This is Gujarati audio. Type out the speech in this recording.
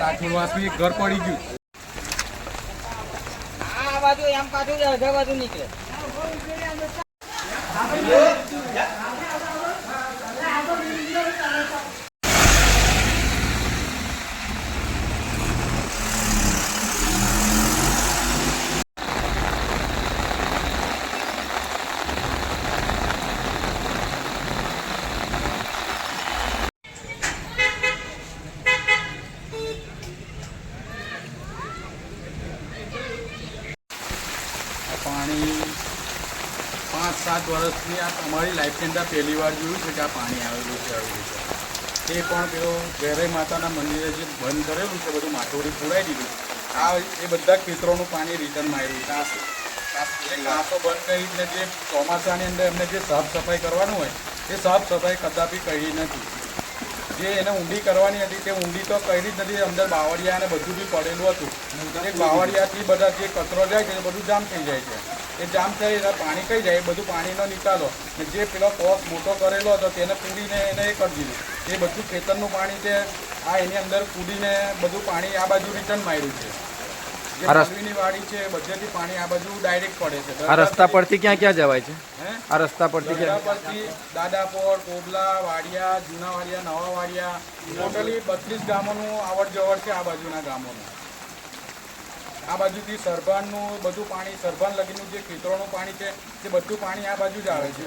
રાખું વાસી ઘર પડી ગયું. આ બાજુ એમ પાછું અડધા બાજુ નીકળે. પાણી પાંચ સાત વર્ષની આ તમારી લાઈફની અંદર પહેલી વાર જોયું છે કે આ પાણી આવેલું છે આવેલું છે તે પણ પેલો ઘેરે માતાના મંદિરે જે બંધ કરેલું છે, બધું માથોડી પુરાઈ દીધું. આ એ બધા ખેતરોનું પાણી રિટર્ન માર્યું કાંસો કાંસો બંધ કરીને જે ચોમાસાની અંદર એમને જે સાફ સફાઈ કરવાનું હોય, એ સાફ સફાઈ કદાપી કહી નથી. જે એને ઊંડી કરવાની હતી તે ઊંડી તો કરી જ નથી અંદર બાવળિયા અને બધું બી પડેલું હતું. એ બાવળિયાથી બધા જે કચરો જાય છે એ બધું જામ થઈ જાય છે. એ જામ થઈ એટલે પાણી કઈ જાય એ બધું પાણીનો નિકાલો ને જે પેલો કોસ મોટો કરેલો હતો તેને પૂરીને એને એ કરી દીધું. એ બધું ખેતરનું પાણી છે, આ એની અંદર કૂદીને બધું પાણી આ બાજુ રિટર્ન માર્યું છે. આ રસ- વાડી છે બધેથી પાણી આ બાજુ ડાયરેક્ટ પડે છે. આ રસ્તા પરથી ક્યાં ક્યાં જવાય છે? આ રસ્તા પરથી ક્યાં પરથી દાદાપોર કોબલા વાડિયા જૂના વાડિયા નવા વાડિયા ટોટલી બત્રીસ ગામોનું આવડ જવડ છે આ બાજુના ગામોનું. આ બાજુથી સરભાનનું બધું પાણી સરભાન લગીનું જે ખેતરોનું પાણી છે તે બધું પાણી આ બાજુ જ આવે છે?